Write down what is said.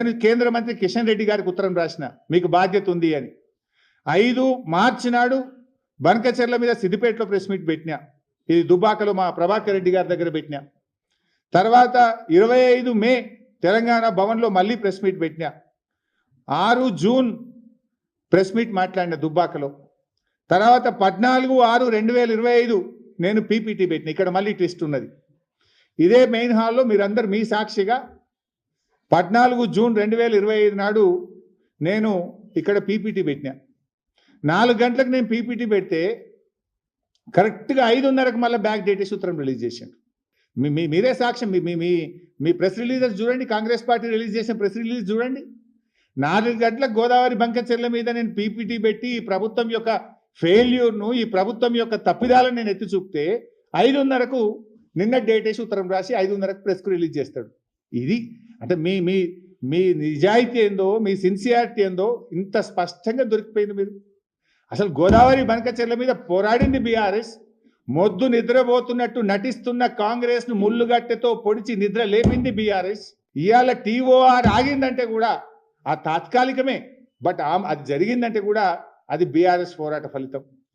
నేను కేంద్ర మంత్రి కిషన్ రెడ్డి గారికి ఉత్తరం రాసిన మీకు బాధ్యత ఉంది అని. ఐదు మార్చి నాడు బనకచెర్ల మీద సిద్దిపేటలో ప్రెస్ మీట్ పెట్టినా ఇది దుబాకలో మా ప్రభాకర్ రెడ్డి గారి దగ్గర పెట్టినా. తర్వాత ఇరవై ఐదు మే తెలంగాణ భవన్లో మళ్ళీ ప్రెస్ మీట్ పెట్టినా. ఆరు జూన్ ప్రెస్ మీట్ మాట్లాడిన దుబ్బాకలో తర్వాత పద్నాలుగు ఆరు రెండు వేల ఇరవై ఐదు నేను పీపీటీ పెట్టిన. ఇక్కడ మళ్ళీ ట్విస్ట్ ఉన్నది. ఇదే మెయిన్ హాల్లో మీరందరూ మీ సాక్షిగా పద్నాలుగు జూన్ రెండు వేల ఇరవై ఐదు నాడు నేను ఇక్కడ పీపీటీ పెట్టినా. నాలుగు గంటలకు నేను పీపీటీ పెడితే కరెక్ట్గా ఐదున్నరకు మళ్ళీ బ్యాక్ డేటే సూత్రం రిలీజ్ చేశాను మీ మీ- మీరే సాక్ష్యం మీ మీ- మీ ప్రెస్ రిలీజెస్ చూడండి కాంగ్రెస్ పార్టీ రిలీజ్ చేసిన ప్రెస్ రిలీజ్ చూడండి. నాలుగు గంటలకు గోదావరి బంకచెర్ల మీద నేను పీపీటీ పెట్టి ఈ ప్రభుత్వం యొక్క ఫెయిల్యూర్ను ఈ ప్రభుత్వం యొక్క తప్పిదాలను నేను ఎత్తి చూపితే ఐదున్నరకు నిన్న డేట్ వేసి ఉత్తరం రాసి ఐదున్నరకు ప్రెస్కు రిలీజ్ చేస్తాడు. ఇది అంటే మీ మీ మీ నిజాయితీ ఏందో మీ సిన్సియారిటీ ఏందో ఇంత స్పష్టంగా దొరికిపోయింది మీరు. అసలు గోదావరి బనకచెర్ల మీద పోరాడింది బీఆర్ఎస్. మొద్దు నిద్రపోతున్నట్టు నటిస్తున్న కాంగ్రెస్ను ముళ్ళుగట్టెతో పొడిచి నిద్ర లేపింది బీఆర్ఎస్. ఇవాళ టీఓఆర్ ఆగిందంటే కూడా ఆ తాత్కాలికమే బట్ అది జరిగిందంటే కూడా అది బీఆర్ఎస్ పోరాట ఫలితం.